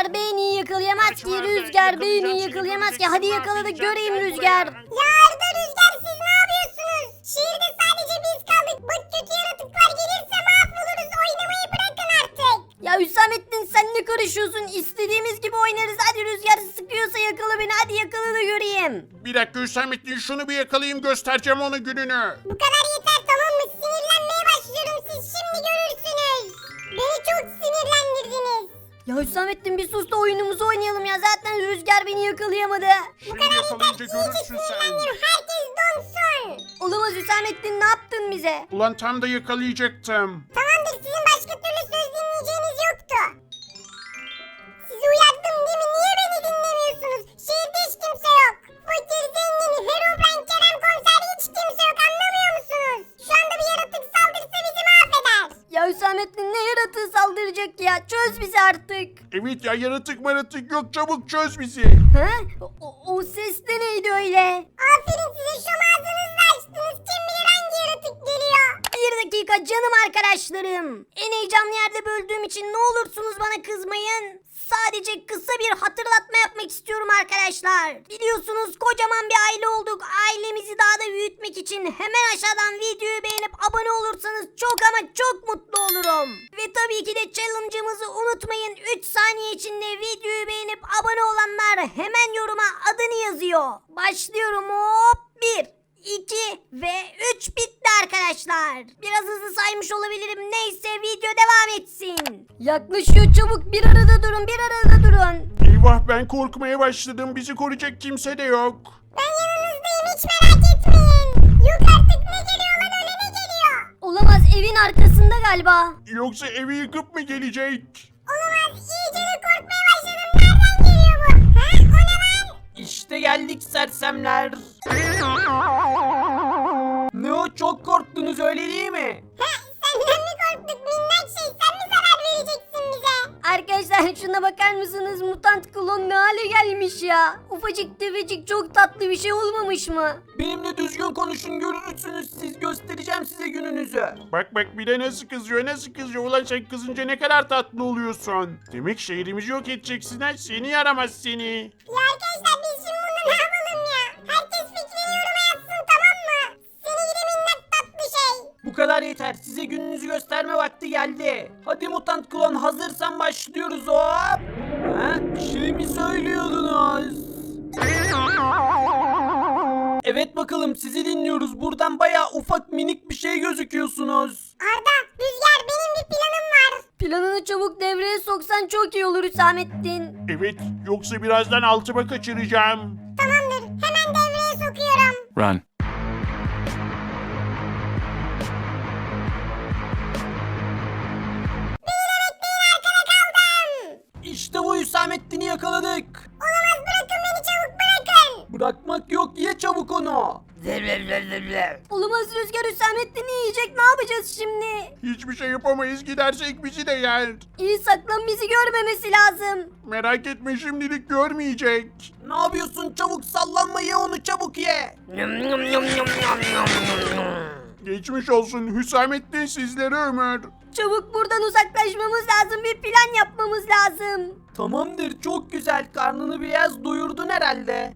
Rüzgar beni yakalayamaz ki. Rüzgar beni yakalayamaz ki. Hadi mahvedeceğim, göreyim Rüzgar. Ya Arda Rüzgar siz ne yapıyorsunuz? Şehirde sadece biz kaldık. Bu kötü yaratıklar gelirse mahvoluruz. Oynamayı bırakın artık. Ya Hüsamettin sen ne karışıyorsun? İstediğimiz gibi oynarız. Hadi Rüzgar sıkıyorsa yakala beni. Hadi yakala da göreyim. Bir dakika Hüsamettin şunu bir yakalayayım göstereceğim onu gününü. Bu kadar yeter tamam mı? Sinirlenmeye başlıyorum. Siz şimdi görürsünüz. Beni çok sinirlendirdiniz. Ya Hüsamettin bir sus da oyunumuzu oynayalım ya. Zaten Rüzgar beni yakalayamadı. Şimdi yakalayınca görürsün sen. Herkes donsun. Olamaz Hüsamettin ne yaptın bize? Ulan tam da yakalayacaktım. Ya? Çöz bizi artık. Evet ya yaratık maratık yok çabuk çöz bizi. Ha? O, o- ses de neydi öyle? Aferin size şu ağzınızı açtınız. Kim bilir hangi yaratık geliyor. Bir dakika canım arkadaşlarım. En heyecanlı yerde böldüğüm için ne olursunuz bana kızmayın. Sadece kısa bir hatırlatma yapmak istiyorum arkadaşlar. Biliyorsunuz kocaman bir aile olduk. Ailemizi daha da büyütmek için hemen aşağıdan videoyu olursanız çok ama çok mutlu olurum. Ve tabii ki de challenge'ımızı unutmayın. 3 saniye içinde videoyu beğenip abone olanlar hemen yoruma adını yazıyor. Başlıyorum hop 1 2 ve 3 bitti arkadaşlar. Biraz hızlı saymış olabilirim. Neyse video devam etsin. Yaklaşıyor çabuk bir arada durun bir arada durun. Eyvah ben korkmaya başladım bizi koruyacak kimse de yok. Ben yanınızdayım hiç merak evin arkasında galiba. Yoksa evi yıkıp mı gelecek? Olamaz iyice de korkmaya başladım. Nereden geliyor bu? Ha o ne lan? İşte geldik sersemler. Ne o çok korktunuz öyle değil mi? Ha senden mi korktuk minnak şey sen mi zarar vereceksin bize? Arkadaşlar şuna bakar mısınız? Mutant klon ne hale gelmiş ya? Ufacık tefecik çok tatlı bir şey olmamış mı? Benimle düzgün konuşun görürsünüz siz göstereceğim size gününüzü. Bak bak bir de nasıl kızıyor nasıl kızıyor ulan sen kızınca ne kadar tatlı oluyorsun. Demek şehrimizi yok edeceksin ha seni yaramaz seni. Ya arkadaşlar biz şimdi bunu ne yapalım ya? Herkes fikrini yoruma yazsın tamam mı? Seni gidi minnak tatlı şey. Bu kadar yeter size gününüzü gösterme vakti geldi. Hadi mutant klon hazırsan başlıyoruz hop. Ha? Bir şey mi söylüyordunuz? Evet bakalım sizi dinliyoruz. Buradan bayağı ufak minik bir şey gözüküyorsunuz. Arda, Rüzgar benim bir planım var. Planını çabuk devreye soksan çok iyi olur Hüsamettin. Evet yoksa birazdan altıma kaçıracağım. Tamamdır hemen devreye sokuyorum. Run. Bırakmak yok ye çabuk onu. Olamaz Rüzgar Hüsamettin'i yiyecek ne yapacağız şimdi? Hiçbir şey yapamayız gidersek bizi de yer. İyi saklan bizi görmemesi lazım. Merak etme şimdilik görmeyecek. Ne yapıyorsun çabuk sallanma ye onu çabuk ye. Geçmiş olsun Hüsamettin sizlere ömür. Çabuk buradan uzaklaşmamız lazım. Bir plan yapmamız lazım. Tamamdır çok güzel karnını biraz doyurdun herhalde.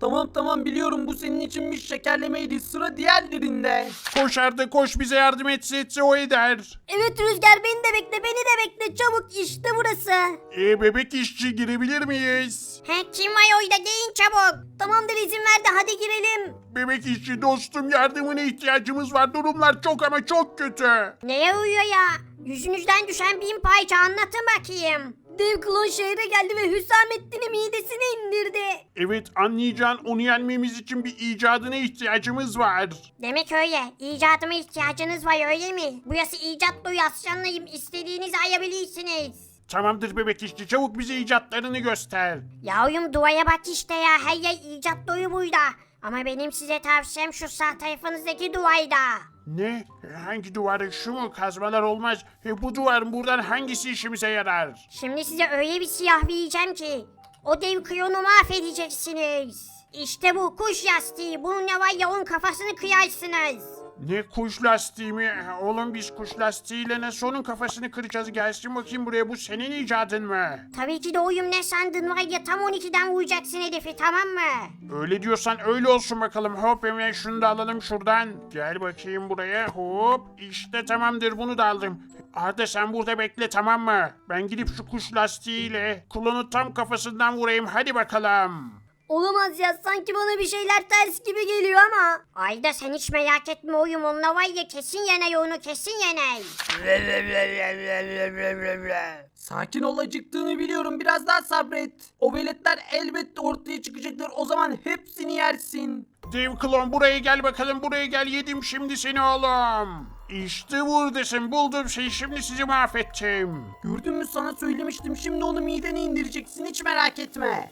tamam tamam biliyorum bu senin için bir şekerlemeydi sıra diğerlerinde. Koş Arda koş bize yardım etse etse o eder. Evet Rüzgar beni de bekle beni de bekle çabuk işte burası. E bebek işçi girebilir miyiz? He kim var oyda gelin çabuk. Tamamdır izin ver de hadi girelim. Bebek işçi dostum yardımına ihtiyacımız var. Durumlar çok ama çok kötü. Neye uyuyor ya? Yüzünüzden düşen bin parça anlatın bakayım. Dev klon şehre geldi ve Hüsamettin'i midesine indirdi. Evet anlayacağın onu yenmemiz için bir icadına ihtiyacımız var. Demek öyle. İcadıma ihtiyacınız var öyle mi? Bu yası icat duyasyanlayım. İstediğinizi ayabilirsiniz. Tamamdır bebek işçi çabuk bize icatlarını göster. Yavyum duaya bak işte ya. Her yer icat duyu buyda. Ama benim size tavsiyem şu sağ tarafınızdaki duayda. Ne? Hangi duvarı şu mu? Kazmalar olmaz. E, bu duvarın buradan hangisi işimize yarar? Şimdi size öyle bir silah vereceğim ki o dev klonu mahvedeceksiniz. İşte bu kuş yastığı. Bununla var ya onun kafasını kıyarsınız. Ne kuş lastiği mi? Oğlum biz kuş lastiğiyle nasıl onun kafasını kıracağız? Gelsin bakayım buraya bu senin icadın mı? Tabii ki de oyum ne sandın var ya tam 12'den vuracaksın hedefi tamam mı? Öyle diyorsan öyle olsun bakalım. Hop hemen şunu da alalım şuradan. Gel bakayım buraya. Hop işte tamamdır bunu da aldım. Arda sen burada bekle tamam mı? Ben gidip şu kuş lastiğiyle klonu tam kafasından vurayım. Hadi bakalım. Olamaz ya sanki bana bir şeyler ters gibi geliyor ama. Ayda sen hiç merak etme oyum onunla var ya kesin yener onu kesin yener. Sakin ol acıktığını biliyorum biraz daha sabret. O veletler elbette ortaya çıkacaktır o zaman hepsini yersin. Dev klon buraya gel bakalım buraya gel yedim şimdi seni oğlum. İşte buradasın buldum seni şimdi sizi mahvettim. Gördün mü sana söylemiştim şimdi onu midene indireceksin hiç merak etme.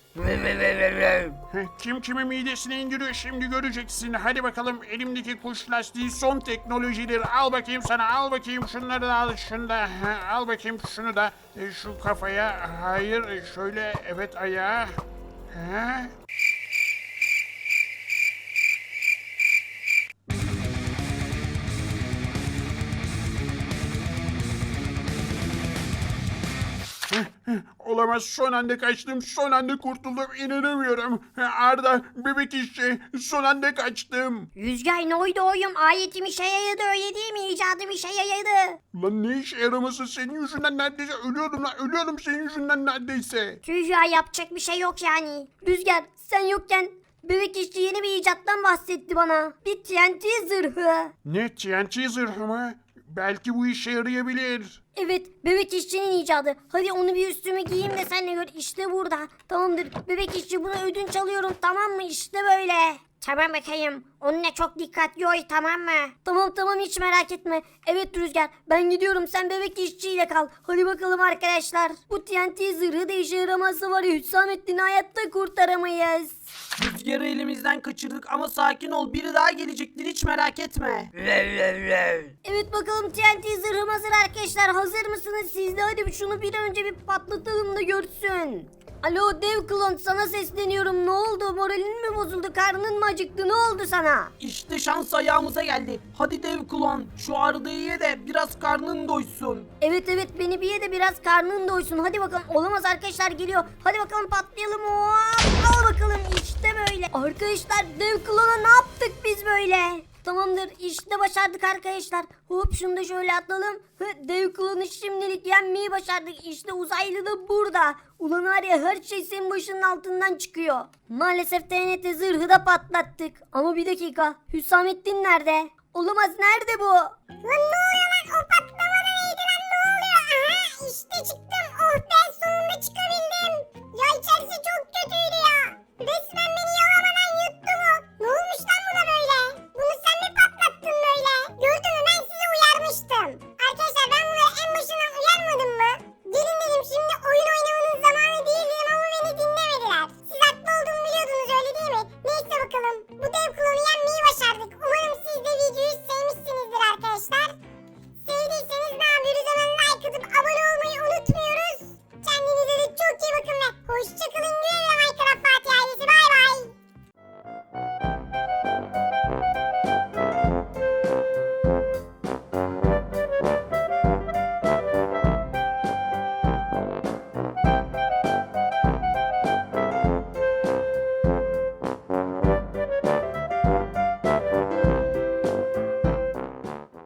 Heh, Kim kimin midesine indiriyor şimdi göreceksin. Hadi bakalım elimdeki kuş lastiği son teknolojileri al bakayım sana al bakayım şunları da al şunu da Heh, al bakayım şunu da E, şu kafaya hayır e, şöyle evet ayağa. Heh. Olamaz son anda kaçtım son anda kurtuldum inanamıyorum. Arda bebek işçi son anda kaçtım. Rüzgar ne oydu oyum ayetim işe yaradı öyle değil mi icadım işe yaradı. Lan ne işe yaraması senin yüzünden neredeyse ölüyordum lan ölüyordum senin yüzünden neredeyse. Rüzgar yapacak bir şey yok yani. Rüzgar sen yokken bebek işçi yeni bir icattan bahsetti bana. Bir TNT zırhı. Ne TNT zırhı mı? Belki bu işe yarayabilir. Evet bebek işçinin icadı. Hadi onu bir üstüme giyeyim de sen de gör. İşte burada. Tamamdır. Bebek işçi buna ödünç alıyorum tamam mı? İşte böyle. Tamam bakayım. Onunla çok dikkatli oy tamam mı? Tamam tamam hiç merak etme. Evet Rüzgar ben gidiyorum sen bebek işçiyle kal. Hadi bakalım arkadaşlar. Bu TNT zırhı da işe yaramazsa var ya Hüsamettin'i hayatta kurtaramayız. Rüzgarı elimizden kaçırdık ama sakin ol biri daha gelecektir hiç merak etme. Evet bakalım TNT zırhım hazır arkadaşlar. Hazır mısınız siz de? Hadi şunu bir önce bir patlatalım da görsün. Alo dev klon sana sesleniyorum. Ne oldu? Moralin mi bozuldu? Karnın mı acıktı? Ne oldu sana? İşte şans ayağımıza geldi. Hadi dev klon şu Arda'yı ye de biraz karnın doysun. Evet evet beni bir ye de biraz karnın doysun. Hadi bakalım. Olamaz arkadaşlar geliyor. Hadi bakalım patlayalım. Hop! Al bakalım işte böyle. Arkadaşlar dev klona ne yaptık biz böyle? Tamamdır işte başardık arkadaşlar. Hop şunu da şöyle atalım. Hı, dev klanı şimdilik yenmeyi başardık. İşte uzaylı da burada. Ulan var ya her şey senin başının altından çıkıyor. Maalesef TNT zırhı da patlattık. Ama bir dakika Hüsamettin nerede? Olamaz nerede bu? Lan ne oluyor lan o patlama da neydi lan ne oluyor? Aha işte çıktım oh ben sonunda çıkabildim. Ya içerisi çok kötüydü ya. Resmen beni